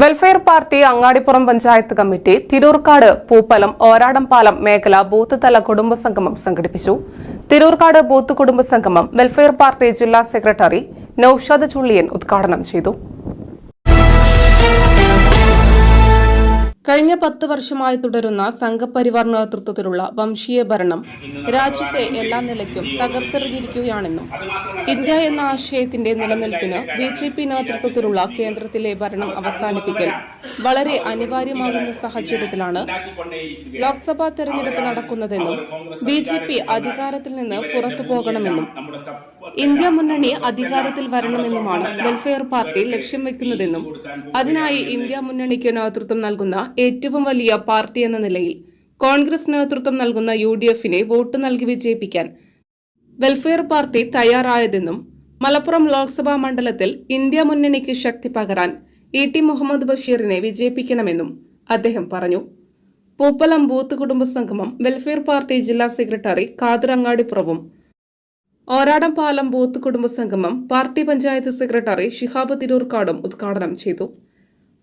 Welfare party Angadippuram panchayat committee Thirurkad Pooppalam Oradampalam മേഖല booth തല കുടുംബ സംഗമം സംഘടിപ്പിച്ചു. തിരൂർക്കാട് ബൂത്ത് കുടുംബ സംഗമം വെൽഫെയർ പാർട്ടി ജില്ലാ സെക്രട്ടറി നൌഷാദ് ചുള്ളിയൻ ഉദ്ഘാടനം ചെയ്തു. കഴിഞ്ഞ പത്ത് വർഷമായി തുടരുന്ന സംഘപരിവാർ നേതൃത്വത്തിലുള്ള വംശീയ ഭരണം രാജ്യത്തെ എല്ലാ നിലയ്ക്കും തകർത്തെറിഞ്ഞിരിക്കുകയാണെന്നും ഇന്ത്യ എന്ന ആശയത്തിന്റെ നിലനിൽപ്പിന് ബി ജെ പി നേതൃത്വത്തിലുള്ള കേന്ദ്രത്തിലെ ഭരണം അവസാനിപ്പിക്കൽ വളരെ അനിവാര്യമാകുന്ന സാഹചര്യത്തിലാണ് ലോക്സഭാ തെരഞ്ഞെടുപ്പ് നടക്കുന്നതെന്നും ബി ജെ പി അധികാരത്തിൽ നിന്ന് പുറത്തു പോകണമെന്നും ഇന്ത്യ മുന്നണി അധികാരത്തിൽ വരണമെന്നുമാണ് വെൽഫെയർ പാർട്ടി ലക്ഷ്യം വെക്കുന്നതെന്നും അതിനായി ഇന്ത്യ മുന്നണിക്ക് നേതൃത്വം നൽകുന്ന ഏറ്റവും വലിയ പാർട്ടി എന്ന നിലയിൽ കോൺഗ്രസ് നേതൃത്വം നൽകുന്ന യു ഡി എഫിനെ വോട്ട് നൽകി വിജയിപ്പിക്കാൻ വെൽഫെയർ പാർട്ടി തയ്യാറായതെന്നും മലപ്പുറം ലോക്സഭാ മണ്ഡലത്തിൽ ഇന്ത്യ മുന്നണിക്ക് ശക്തി പകരാൻ ഇ ടി മുഹമ്മദ് ബഷീറിനെ വിജയിപ്പിക്കണമെന്നും അദ്ദേഹം പറഞ്ഞു. പൂപ്പലം ബൂത്ത് കുടുംബ സംഗമം വെൽഫെയർ പാർട്ടി ജില്ലാ സെക്രട്ടറി ഖാദർ അങ്ങാടിപ്പുറവും ഓരാടം പാലം ബൂത്ത് കുടുംബ സംഗമം പാർട്ടി പഞ്ചായത്ത് സെക്രട്ടറി ഷിഹാബ് തിരൂർക്കാടും ഉദ്ഘാടനം ചെയ്തു.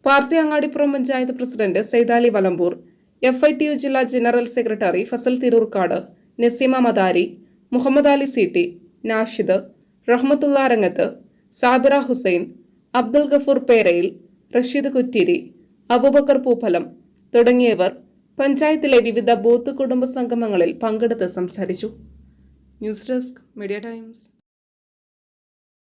Party Angadippuram panchayat president Saithali Valamboor F I T U ജില്ലാ general secretary Fazal Thirurkad Naseema Madari Muhammad Ali C T Nashid Rahmathulla രംഗത്ത് സാബിറ ഹുസൈൻ അബ്ദുൽ ഗഫൂർ പേരയിൽ റഷീദ് കുറ്റിരി അബൂബക്കർ പൂഫലം തുടങ്ങിയവർ പഞ്ചായത്തിലെ വിവിധ ബൂത്ത് കുടുംബ സംഗമങ്ങളിൽ പങ്കെടുത്ത് സംസാരിച്ചു. News desk media times.